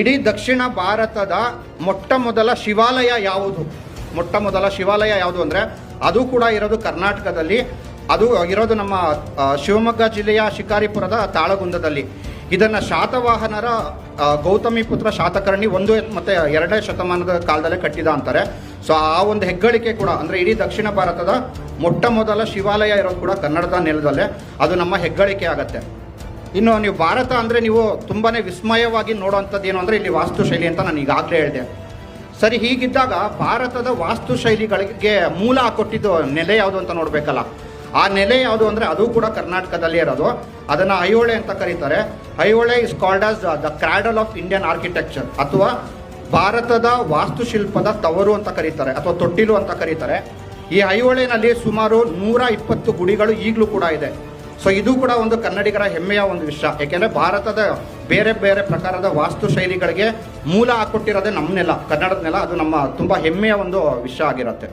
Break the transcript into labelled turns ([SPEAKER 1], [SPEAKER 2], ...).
[SPEAKER 1] ಇಡೀ ದಕ್ಷಿಣ ಭಾರತದ ಮೊಟ್ಟ ಮೊದಲ ಶಿವಾಲಯ ಯಾವುದು? ಮೊಟ್ಟ ಮೊದಲ ಶಿವಾಲಯ ಯಾವುದು ಅಂದರೆ, ಅದು ಕೂಡ ಇರೋದು ಕರ್ನಾಟಕದಲ್ಲಿ. ಅದು ಇರೋದು ನಮ್ಮ ಶಿವಮೊಗ್ಗ ಜಿಲ್ಲೆಯ ಶಿಕಾರಿಪುರದ ತಾಳಗುಂದದಲ್ಲಿ. ಇದನ್ನು ಶಾತವಾಹನರ ಗೌತಮಿ ಪುತ್ರ ಶಾತಕರ್ಣಿ ಒಂದು ಮತ್ತು ಎರಡನೇ ಶತಮಾನದ ಕಾಲದಲ್ಲೇ ಕಟ್ಟಿದ ಅಂತಾರೆ. ಸೊ ಆ ಒಂದು ಹೆಗ್ಗಳಿಕೆ ಕೂಡ, ಅಂದರೆ ಇಡೀ ದಕ್ಷಿಣ ಭಾರತದ ಮೊಟ್ಟ ಮೊದಲ ಶಿವಾಲಯ ಇರೋದು ಕೂಡ ಕನ್ನಡದ ನೆಲದಲ್ಲೇ. ಅದು ನಮ್ಮ ಹೆಗ್ಗಳಿಕೆ ಆಗತ್ತೆ. ಇನ್ನು ನೀವು ಭಾರತ ಅಂದರೆ ನೀವು ತುಂಬಾ ವಿಸ್ಮಯವಾಗಿ ನೋಡೋವಂಥದ್ದು ಏನು ಅಂದರೆ ಇಲ್ಲಿ ವಾಸ್ತುಶೈಲಿ ಅಂತ ನಾನು ಈಗಾಗಲೇ ಹೇಳಿದೆ. ಸರಿ, ಹೀಗಿದ್ದಾಗ ಭಾರತದ ವಾಸ್ತುಶೈಲಿಗಳಿಗೆ ಮೂಲ ಕೊಟ್ಟಿದ್ದು ನೆಲೆ ಯಾವುದು ಅಂತ ನೋಡಬೇಕಲ್ಲ. ಆ ನೆಲೆ ಯಾವುದು ಅಂದರೆ ಅದು ಕೂಡ ಕರ್ನಾಟಕದಲ್ಲಿ ಇರೋದು. ಅದನ್ನು ಐಹೊಳೆ ಅಂತ ಕರೀತಾರೆ. Aihole is called as the cradle of Indian architecture ಅಥವಾ ಭಾರತದ ವಾಸ್ತುಶಿಲ್ಪದ ತವರು ಅಂತ ಕರೀತಾರೆ ಅಥವಾ ತೊಟ್ಟಿಲು ಅಂತ ಕರೀತಾರೆ. ಈ ಐಹೊಳೆನಲ್ಲಿ ಸುಮಾರು ನೂರ ಇಪ್ಪತ್ತು ಗುಡಿಗಳು ಈಗಲೂ ಕೂಡ ಇದೆ. ಸೊ ಇದು ಕೂಡ ಒಂದು ಕನ್ನಡಿಗರ ಹೆಮ್ಮೆಯ ಒಂದು ವಿಷಯ. ಯಾಕೆಂದ್ರೆ ಭಾರತದ ಬೇರೆ ಬೇರೆ ಪ್ರಕಾರದ ವಾಸ್ತು ಶೈಲಿಗಳಿಗೆ ಮೂಲ ಹಾಕೊಟ್ಟಿರೋದೇ ನಮ್ಮ ನೆಲ ಕನ್ನಡದ ನೆಲ ಅದು ನಮ್ಮ ತುಂಬ ಹೆಮ್ಮೆಯ ಒಂದು ವಿಷಯ ಆಗಿರುತ್ತೆ.